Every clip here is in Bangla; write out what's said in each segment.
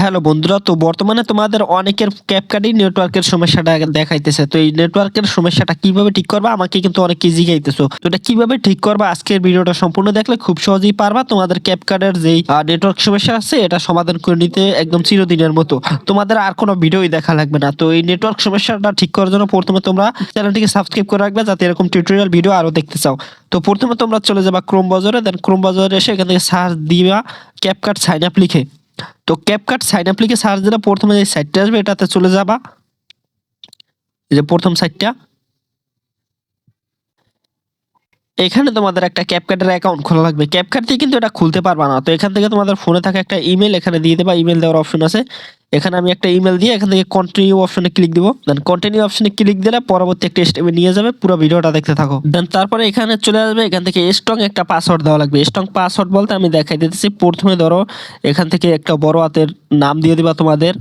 হ্যালো বন্ধুরা, তো বর্তমানে তোমাদের অনেকের ক্যাপকার্ডই নেটওয়ার্কের সমস্যাটা দেখাইতেছে। তো এই নেটওয়ার্কের সমস্যাটা কীভাবে ঠিক করবা? আমাকে কিন্তু অনেকে জিগাইতেছো তো এটা কীভাবে ঠিক করবা? আজকের ভিডিওটা সম্পূর্ণ দেখলে খুব সহজেই পারবা তোমাদের ক্যাপকার্ডের যেই নেটওয়ার্ক সমস্যা আছে, এটা সমাধান করে নিতে একদম চিরদিনের মতো। তোমাদের আর কোনো ভিডিওই দেখা লাগবে না। তো এই নেটওয়ার্ক সমস্যাটা ঠিক করার জন্য প্রথমে তোমরা চ্যানেলটিকে সাবস্ক্রাইব করে রাখবে, যাতে এরকম টিউটোরিয়াল ভিডিও আরও দেখতে চাও। তো প্রথমে তোমরা চলে যাবা ক্রোম বাজারে দেন ক্রোম বাজারে এসে এখান থেকে সার্চ দিবা ক্যাপকার্ড সাইন আপ লিখে। তো ক্যাপকাট সাইন আপ লিখে সার্চ দিলে প্রথমে যে সাইটটা আসবে, এটাতে চলে যাবা। এই যে প্রথম সাইটটা এখানে তোমাদের একটা ক্যাপকাটের অ্যাকাউন্ট খোলা লাগবে। ক্যাপকাট দিয়ে কিন্তু এটা খুলতে পারবা না। তো এখান থেকে তোমাদের ফোনে থাকা একটা ইমেল এখানে দিয়ে দেবা। ইমেল দেওয়ার অপশন আছে। এখানে আমি একটা ইমেল দিয়ে এখান থেকে কন্টিনিউ অপশনে ক্লিক দিব। দেন কন্টিনিউ অপশনে ক্লিক দিলে পরবর্তী একটা স্টেপে নিয়ে যাবে, পুরো ভিডিওটা দেখতে থাকো। দেন তারপরে এখানে চলে আসবে, এখান থেকে স্ট্রং একটা পাসওয়ার্ড দেওয়া লাগবে। স্ট্রং পাসওয়ার্ড বলতে আমি দেখাই দিতেছি, প্রথমে ধরো এখান থেকে একটা বড় হাতের নাম দিয়ে দিবা তোমাদের।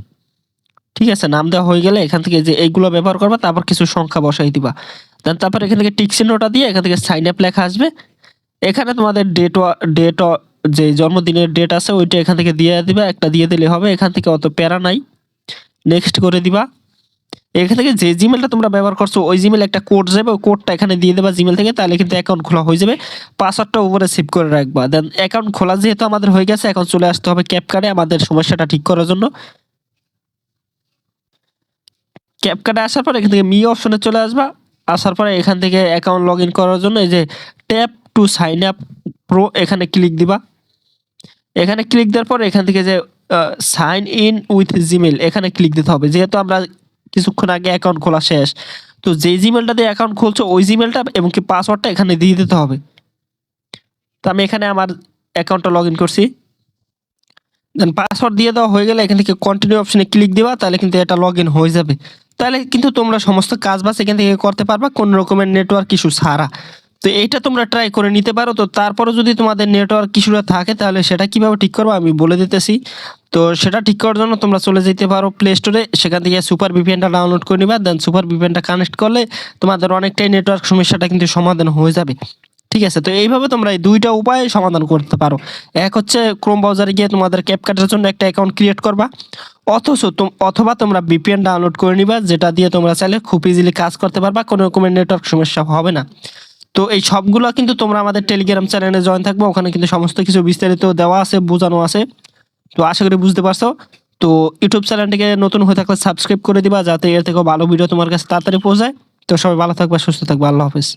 ঠিক আছে, নাম দেওয়া হয়ে গেলে এখান থেকে যে এইগুলো ব্যবহার করবা, তারপর কিছু সংখ্যা বসাই দিবা। দেন তারপর এখান থেকে টিক চিহ্নটা দিয়ে এখান থেকে সাইন আপ লেখা আসবে। এখানে তোমাদের ডেট ডেট যে জন্মদিনের ডেট আছে, ওইটা এখান থেকে দিয়ে দিবা, একটা দিয়ে দিলে হবে, এখান থেকে অত প্যারা নাই। নেক্সট করে দিবা। এখান থেকে যে জিমেলটা তোমরা ব্যবহার করছ, ওই জিমেল একটা কোড যাবে, ওই কোডটা এখানে দিয়ে দেবা জিমেল থেকে, তাহলে কিন্তু অ্যাকাউন্ট খোলা হয়ে যাবে। পাসওয়ার্ডটা উপরে সেভ করে রাখবা। দেন অ্যাকাউন্ট খোলা যেহেতু আমাদের হয়ে গেছে, এখন চলে আসতে হবে ক্যাপকার্ডে আমাদের সমস্যাটা ঠিক করার জন্য। ক্যাপকার্ডে আসার পর এখান থেকে মি অপশনে চলে আসবা। আসার পরে এখান থেকে অ্যাকাউন্ট লগ ইন করার জন্য এই যে tap to sign up pro এখানে ক্লিক দিবা। এখানে ক্লিক দেওয়ার পর এখান থেকে যে সাইন ইন উইথ জিমেল এখানে ক্লিক দিতে হবে। যেহেতু আমরা কিছুক্ষণ আগে অ্যাকাউন্ট খোলা শেষ, তো যে জিমেলটা দিয়ে অ্যাকাউন্ট খুলছো, ওই জিমেলটা এবং কি পাসওয়ার্ডটা এখানে দিয়ে দিতে হবে। তো আমি এখানে আমার অ্যাকাউন্টটা লগ ইন করছি। দেন পাসওয়ার্ড দিয়ে দেওয়া হয়ে গেলে এখান থেকে কন্টিনিউ অপশনে ক্লিক দিবা, তাহলে কিন্তু এটা লগ ইন হয়ে যাবে। তাহলে কিন্তু তোমরা সমস্ত কাজ বাজ এখান থেকে করতে পারবা, কোন রকমের নেটওয়ার্ক ইস্যু ছাড়া। তো এইটা তোমরা ট্রাই করে নিতে পারো। তো তারপরে যদি তোমাদের নেটওয়ার্ক কিছুটা থাকে, তাহলে সেটা কীভাবে ঠিক করব আমি বলে দিতেছি। তো সেটা ঠিক করার জন্য তোমরা চলে যেতে পারো প্লে স্টোরে সেখান থেকে সুপার ভিপিএনটা ডাউনলোড করে নিবা দেন সুপার ভিপিএনটা কানেক্ট করলে তোমাদের অনেকটাই নেটওয়ার্ক সমস্যাটা কিন্তু সমাধান হয়ে যাবে। ঠিক আছে? তো এইভাবে তোমরা এই দুইটা উপায়ে সমাধান করতে পারো। এক হচ্ছে ক্রোম ব্রাউজারে গিয়ে তোমাদের ক্যাপকাটের জন্য একটা অ্যাকাউন্ট ক্রিয়েট করবা। অথচ অথবা তোমরা বিপিএন ডাউনলোড করে নিবা, যেটা দিয়ে তোমরা চাইলে খুব ইজিলি কাজ করতে পারবা, কোনো রকমের নেটওয়ার্ক সমস্যা হবে না। তো এই সবগুলো কিন্তু তোমরা আমাদের টেলিগ্রাম চ্যানেলে জয়েন থাকব, ওখানে কিন্তু সমস্ত কিছু বিস্তারিত দেওয়া আছে, বোঝানো আছে। তো আশা করি বুঝতে পারছ। তো ইউটিউব চ্যানেলটিকে নতুন হয়ে থাকলে সাবস্ক্রাইব করে দিবা, যাতে এর থেকেও ভালো ভিডিও তোমার কাছে তাড়াতাড়ি পৌঁছায়। তো সবাই ভালো থাকবে, সুস্থ থাকবে, আল্লাহ হাফিজ।